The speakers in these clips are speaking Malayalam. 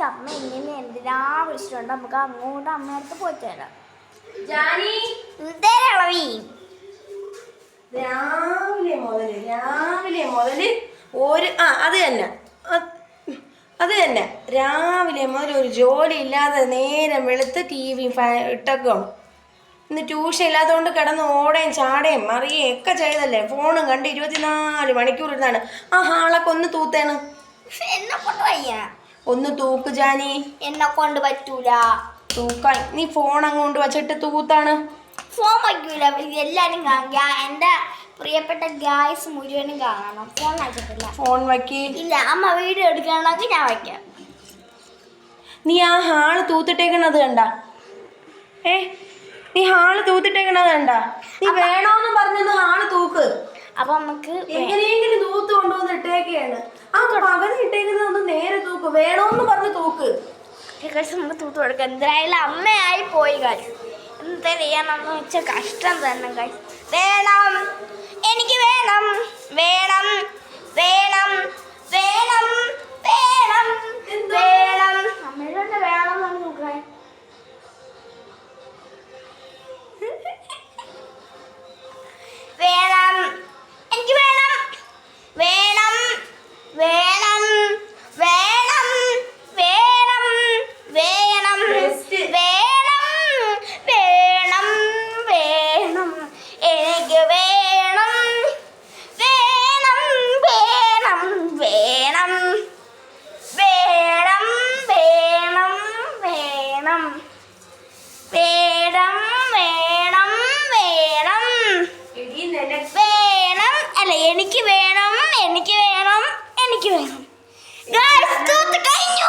ഗായ്സ് അമ്മ ഇങ്ങനെ എന്തിനാ വിളിച്ചിട്ടുണ്ട്? നമുക്ക് അങ്ങോട്ട് അമ്മയടുത്ത് പോയിട്ട് വരാം. ജാനി! ഇളവി. രാവിലെ മുതൽ രാവിലെ മുതൽ ഒരു ആ അത് തന്നെ. അത് തന്നെ. രാവിലെ മുതൽ ഒരു ജോലി ഇല്ലാതെ നേരം വെളുത്ത് ടി വി ഇട്ടൊക്കെ. ഇന്ന് ട്യൂഷൻ ഇല്ലാത്തതുകൊണ്ട് കിടന്ന് ഓടേം ചാടേം മറിയേം ഒക്കെ ചെയ്തല്ലേ. ഫോണും കണ്ട് ഇരുപത്തിനാല് മണിക്കൂർ ഇരുന്നാണ്. ആ ഹാളൊക്കെ ഒന്ന് തൂത്തേണ്. എന്നെ കൊണ്ട് വയ്യ. ഒന്ന് തൂക്ക് ജാനി. എന്നെ കൊണ്ട് പറ്റൂല. തൂക്കാൻ. നീ ഫോൺ അങ്ങോട്ട് വച്ചിട്ട് തൂത്താണ്. ഫോൺ വയ്ക്കൂല. എല്ലാരും കാണാം. എന്റെ പ്രിയപ്പെട്ട ഗായ്സ് മുഴുവനും കാണണം. ഫോൺ വയ്ക്കത്തില്ല. ഫോൺ വയ്ക്കി. ഇല്ല അമ്മ വീഡിയോ എടുക്കണമെങ്കിൽ ഞാൻ വയ്ക്കാം. നീ ആ ഹാൾ തൂത്തിട്ടേക്കണത് കണ്ട. ഏ? നീ ഹാൾ തൂത്തിട്ടേക്കണത് കണ്ട. നീ വേണോന്ന് പറഞ്ഞൊന്ന് ഹാൾ തൂക്ക്. അപ്പൊ നമുക്ക് എങ്ങനെയെങ്കിലും തൂത്ത് കൊണ്ടുവന്ന് ഇട്ടേക്കാണ് ആ പകരം ഇട്ടേക്കുന്നത് ഒന്ന് നേരെ തൂക്ക്. വേണോന്ന് പറഞ്ഞ് തൂക്ക്. ഗൈസ് നമുക്ക് തൂത്ത് കൊടുക്കാം. എന്തായാലും അമ്മയായി പോയി കാര്യം എന്താ ചെയ്യണമെന്ന് വെച്ചാൽ കഷ്ടം തന്നെ കാര്യം വേണം. എനിക്ക് വേണം. വേണം. വേണം. എനിക്ക് വേണം എനിക്ക് വേണം എനിക്ക് വേണം. കഴിഞ്ഞു.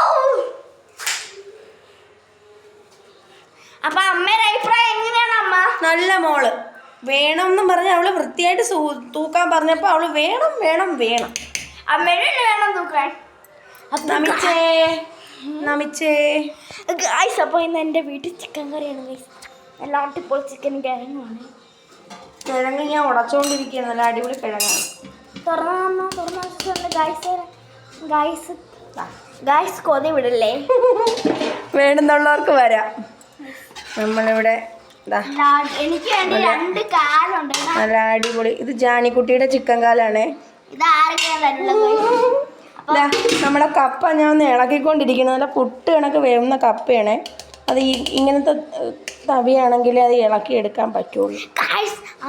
അപ്പൊ അമ്മയുടെ അഭിപ്രായം എങ്ങനെയാണ് അമ്മ? നല്ല മോൾ. വേണം എന്നും പറഞ്ഞ് അവൾ വൃത്തിയായിട്ട് തൂക്കാൻ പറഞ്ഞപ്പോ അവൾ വേണം വേണം വേണം. അമ്മയുടെ വേണം തൂക്കാൻ. നമിച്ചേ നമിച്ചേ. ഗായ്സ് അപ്പോൾ ഇന്ന് എന്റെ വീട്ടിൽ ചിക്കൻ കറിയാണ് ഗൈസ് നല്ല ഇപ്പോൾ ചിക്കൻ കിഴങ്ങാണ് കിഴങ്ങ് ഞാൻ ഉടച്ചോണ്ടിരിക്കുകയാണ്. നല്ല അടിപൊളി കിഴങ്ങാണ്. തുറന്നു തുറന്നു ഗായ്സ് ഗായ്സ് ഗായ്സ് കൊതി വിടല്ലേ? വേണമെന്നുള്ളവർക്ക് വരാം. നമ്മളിവിടെ എനിക്ക് വേണ്ടി രണ്ട് കാലുണ്ട്. നല്ല അടിപൊളി. ഇത് ജാനിക്കുട്ടിയുടെ ചിക്കൻ കാലാണേ. നമ്മുടെ കപ്പ ഞാൻ ഒന്ന് ഇളക്കിക്കൊണ്ടിരിക്കുന്നത് നല്ല പുട്ട് കണക്ക് വേവുന്ന കപ്പയാണേ. അത് ഇങ്ങനത്തെ തവിയാണെങ്കിൽ അത് ഇളക്കി എടുക്കാൻ പറ്റുള്ളൂ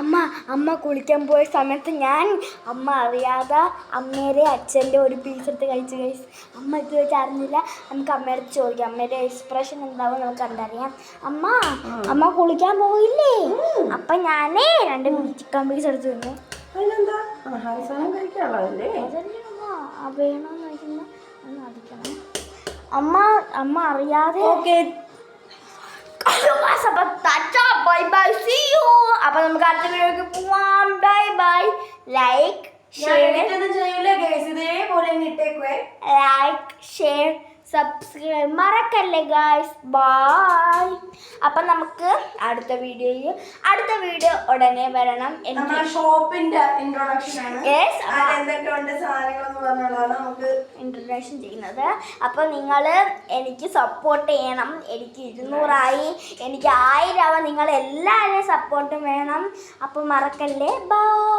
അമ്മ അമ്മ കുളിക്കാൻ പോയ സമയത്ത് ഞാൻ അമ്മ അറിയാതെ അമ്മയുടെ അച്ഛന്റെ ഒരു പീസ് എടുത്ത് കഴിച്ചു കഴിച്ചു അമ്മ ഇത് വെച്ച് അറിഞ്ഞില്ല. നമുക്ക് അമ്മയുടെ ചോദിക്കാം. അമ്മയുടെ എക്സ്പ്രഷൻ എന്താവും നമുക്ക് കണ്ടറിയാം. അമ്മ അമ്മ കുളിക്കാൻ പോയില്ലേ? അപ്പം ഞാനേ രണ്ട് ചിക്കൻ പീസ് എടുത്ത് തിന്നു. അതിനെന്താ? കഴിക്കാനുള്ളതല്ലേ വേണമെന്ന് ഒന്ന് അടിക്കണം അമ്മ അമ്മ അറിയാതെ okay Tata. Bye bye. See you. अपन हम करते Bye के पुआम बाय बाय लाइक tu इतना तो चाहिए guys. Ini boleh ni take वे Like, share. സബ്സ്ക്രൈബ് മറക്കല്ലേ ഗായ്സ് ബായ് അപ്പൊ നമുക്ക് അടുത്ത വീഡിയോയിൽ അടുത്ത വീഡിയോ ഉടനെ വരണം. എന്റെ നമ്മുടെ ഷോപ്പിന്റെ ഇൻട്രൊഡക്ഷൻ ആണ്. Yes, അതിൽ എന്തൊക്കെയുണ്ട് സാധനങ്ങളെന്ന് പറഞ്ഞുള്ളതാണ് നമുക്ക് ഇൻട്രൊഡക്ഷൻ ചെയ്യുന്നത്. അപ്പോൾ നിങ്ങൾ എനിക്ക് സപ്പോർട്ട് ചെയ്യണം. എനിക്ക് ഇരുന്നൂറായി. എനിക്ക് ആയിരം ആവാൻ നിങ്ങൾ എല്ലാവരെയും സപ്പോർട്ടും വേണം. അപ്പോൾ മറക്കല്ലേ? ബൈ